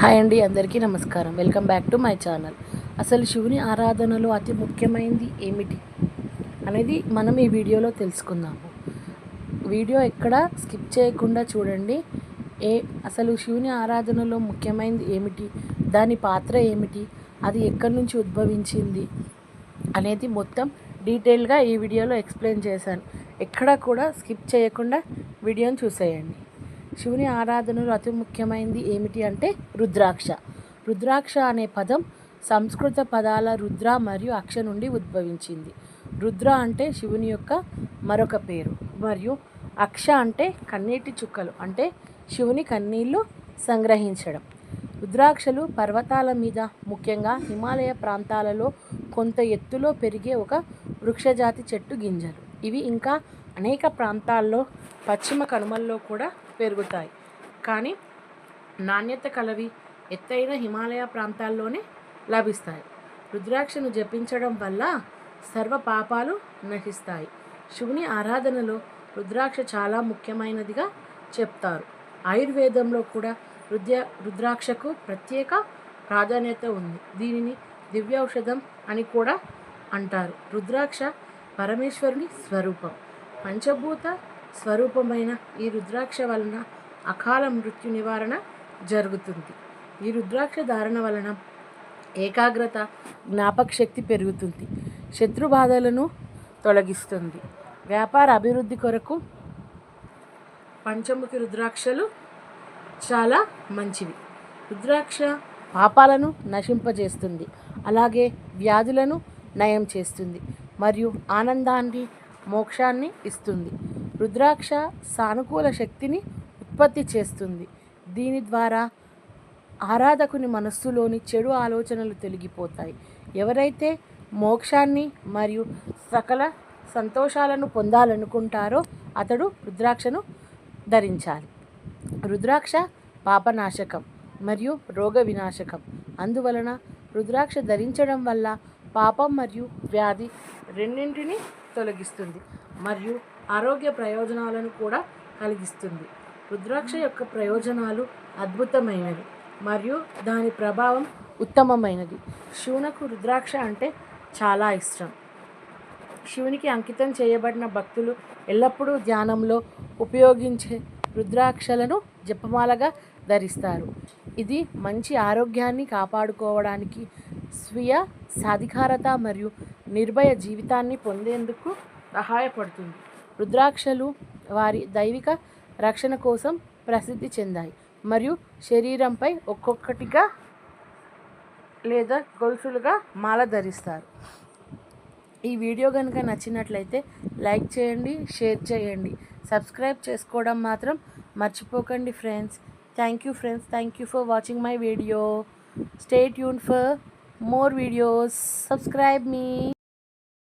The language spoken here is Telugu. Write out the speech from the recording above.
హాయ్ అండి అందరికీ నమస్కారం. Welcome back to my channel. అసలు శివుని ఆరాధనలో అతి ముఖ్యమైనది ఏమిటి అనేది మనం ఈ వీడియోలో తెలుసుకుందాము. వీడియో ఎక్కడ స్కిప్ చేయకుండా చూడండి. ఏ అసలు శివుని ఆరాధనలో ముఖ్యమైనది ఏమిటి? దాని పాత్ర ఏమిటి? అది ఎక్కడి నుంచి ఉద్భవించింది? అనేది మొత్తం డీటెయిల్గా ఈ వీడియోలో ఎక్స్ప్లెయిన్ చేశాను. ఎక్కడ కూడా స్కిప్ చేయకుండా వీడియోని చూసేయండి. శివుని ఆరాధనలో అతి ముఖ్యమైనది ఏమిటి అంటే రుద్రాక్ష. రుద్రాక్ష అనే పదం సంస్కృత పదాల రుద్ర మరియు అక్ష నుండి ఉద్భవించింది. రుద్ర అంటే శివుని యొక్క మరొక పేరు మరియు అక్ష అంటే కన్నీటి చుక్కలు అంటే శివుని కన్నీళ్ళు సంగ్రహించడం. రుద్రాక్షలు పర్వతాల మీద ముఖ్యంగా హిమాలయ ప్రాంతాలలో కొంత ఎత్తులో పెరిగే ఒక వృక్షజాతి చెట్టు గింజలు. ఇవి ఇంకా అనేక ప్రాంతాల్లో పశ్చిమ కనుమల్లో కూడా పెరుగుతాయి. కానీ నాణ్యత కలవి ఎత్తైన హిమాలయ ప్రాంతాల్లోనే లభిస్తాయి. రుద్రాక్షను జపించడం వల్ల సర్వ పాపాలు నశిస్తాయి. శివుని ఆరాధనలో రుద్రాక్ష చాలా ముఖ్యమైనదిగా చెప్తారు. ఆయుర్వేదంలో కూడా రుద్ర రుద్రాక్షకు ప్రత్యేక ప్రాధాన్యత ఉంది. దీనిని దివ్యౌషధం అని కూడా అంటారు. రుద్రాక్ష పరమేశ్వరుని స్వరూపం. పంచభూత స్వరూపమైన ఈ రుద్రాక్ష వలన అకాల మృత్యు నివారణ జరుగుతుంది. ఈ రుద్రాక్ష ధారణ వలన ఏకాగ్రత జ్ఞాపక శక్తి పెరుగుతుంది. శత్రు బాధలను తొలగిస్తుంది. వ్యాపార అభివృద్ధి కొరకు పంచముఖి రుద్రాక్షలు చాలా మంచివి. రుద్రాక్ష పాపాలను నశింపజేస్తుంది. అలాగే వ్యాధులను నయం చేస్తుంది. మరియు ఆనందాన్ని మోక్షాన్ని ఇస్తుంది. రుద్రాక్ష సానుకూల శక్తిని ఉత్పత్తి చేస్తుంది. దీని ద్వారా ఆరాధకుని మనస్సులోని చెడు ఆలోచనలు తొలగిపోతాయి. ఎవరైతే మోక్షాన్ని మరియు సకల సంతోషాలను పొందాలనుకుంటారో అతడు రుద్రాక్షను ధరించాలి. రుద్రాక్ష పాపనాశకం మరియు రోగ వినాశకం అందువలన రుద్రాక్ష ధరించడం వల్ల పాపం మరియు వ్యాధి రెండింటిని తొలగిస్తుంది. మరియు ఆరోగ్య ప్రయోజనాలను కూడా కలిగిస్తుంది. రుద్రాక్ష యొక్క ప్రయోజనాలు అద్భుతమైనవి మరియు దాని ప్రభావం ఉత్తమమైనది. శివునకు రుద్రాక్ష అంటే చాలా ఇష్టం. శివునికి అంకితం చేయబడిన భక్తులు ఎల్లప్పుడూ ధ్యానంలో ఉపయోగించే రుద్రాక్షలను జపమాలగా ధరిస్తారు. ఇది మంచి ఆరోగ్యాన్ని కాపాడుకోవడానికి స్వీయ సాధికారత మరియు నిర్భయ జీవితాన్ని పొందేందుకు సహాయపడుతుంది. రుద్రాక్షలు వారి దైవిక రక్షణ కోసం ప్రసిద్ధి చెందాయి. మరియు శరీరంపై ఒక్కొక్కటిగా లేదా గొలుసులుగా మాల ధరిస్తారు. ఈ వీడియో కనుక నచ్చినట్లయితే లైక్ చేయండి షేర్ చేయండి. సబ్స్క్రైబ్ చేసుకోవడం మాత్రం మర్చిపోకండి friends. Thank you friends. Thank you for watching my video. Stay tune for more videos. Subscribe me.